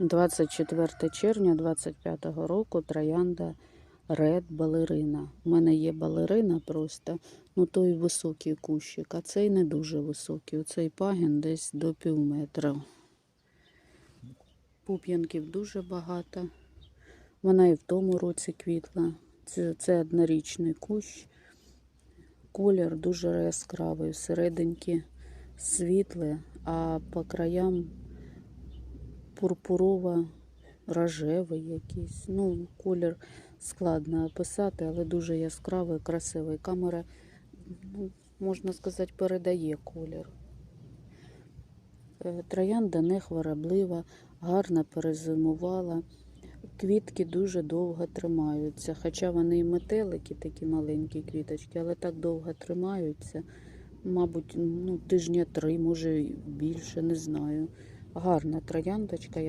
24 червня 25 року троянда Ред балерина. У мене є балерина просто, ну той високий кущик, а цей не дуже високий. Оцей пагін десь до пів метра. Пуп'янків дуже багато. Вона і в тому році квітла. Це, це однорічний кущ. Колір дуже яскравий, всерединки світле, а по краям пурпурово рожевий якийсь. Ну, колір складно описати, але дуже яскравий, красивий. Камера, ну, можна сказати, передає колір. Е, Троянда не хвороблива, гарно перезимувала. Квітки дуже довго тримаються, хоча вони і метелики, такі маленькі квіточки, але так довго тримаються. Мабуть, ну, тижня три, може більше, не знаю. Гарна трояндочка.